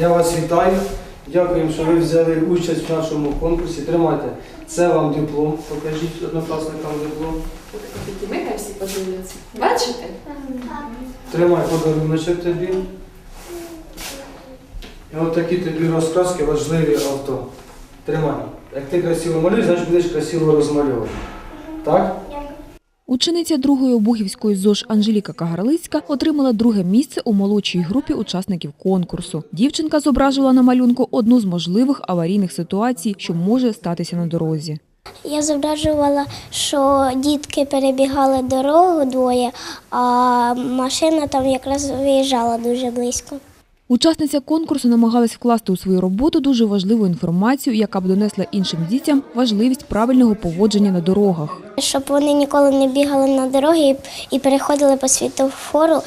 Я вас вітаю. Дякуємо, що ви взяли участь в нашому конкурсі. Тримайте. Це вам диплом. Покажіть однокласникам диплом. Підійми, хай всі подивляться. Бачите? Тримай подаруночок тобі. І от такі тобі розкраски важливі авто. Тримай. Як ти красиво малюєш, значить будеш красиво розмальовувати. Так? Учениця другої обухівської ЗОЖ Анжеліка Кагарлицька отримала друге місце у молодшій групі учасників конкурсу. Дівчинка зображувала на малюнку одну з можливих аварійних ситуацій, що може статися на дорозі. Я зображувала, що дітки перебігали дорогу двоє, а машина там якраз виїжджала дуже близько. Учасниця конкурсу намагалась вкласти у свою роботу дуже важливу інформацію, яка б донесла іншим дітям важливість правильного поводження на дорогах. Щоб вони ніколи не бігали на дороги і, переходили по світофору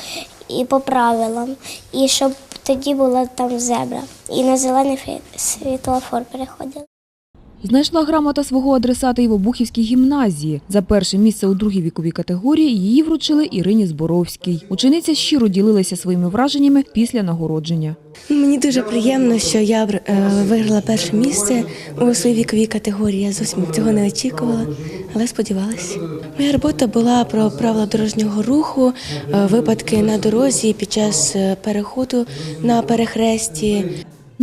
і по правилам. І щоб тоді була там зебра. І на зелений світлофор переходили. Знайшла грамота свого адресата і в Обухівській гімназії. За перше місце у другій віковій категорії її вручили Ірині Зборовській. Учениця щиро ділилася своїми враженнями після нагородження. Мені дуже приємно, що я е, виграла перше місце у своїй віковій категорії. Я зовсім цього не очікувала, але сподівалася. Моя робота була про правила дорожнього руху, е, випадки на дорозі під час е, переходу на перехресті.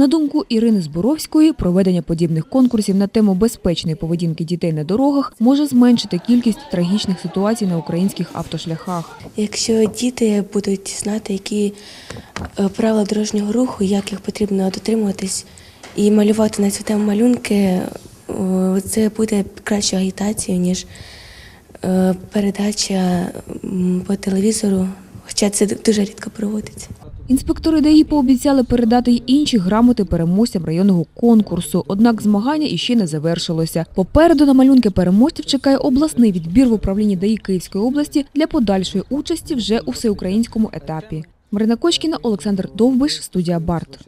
На думку Ірини Зборовської, проведення подібних конкурсів на тему безпечної поведінки дітей на дорогах може зменшити кількість трагічних ситуацій на українських автошляхах. Якщо діти будуть знати, які е, правила дорожнього руху, як їх потрібно дотримуватись, і малювати на цю тему малюнки, це буде кращою агітацією, ніж е, передача по телевізору, хоча це дуже рідко проводиться. Інспектори ДАІ пообіцяли передати й інші грамоти переможцям районного конкурсу. Однак змагання іще не завершилося. Попереду на малюнки переможців чекає обласний відбір в управлінні ДАІ Київської області для подальшої участі вже у всеукраїнському етапі. Марина Кочкіна, Олександр Довбиш, студія Барт.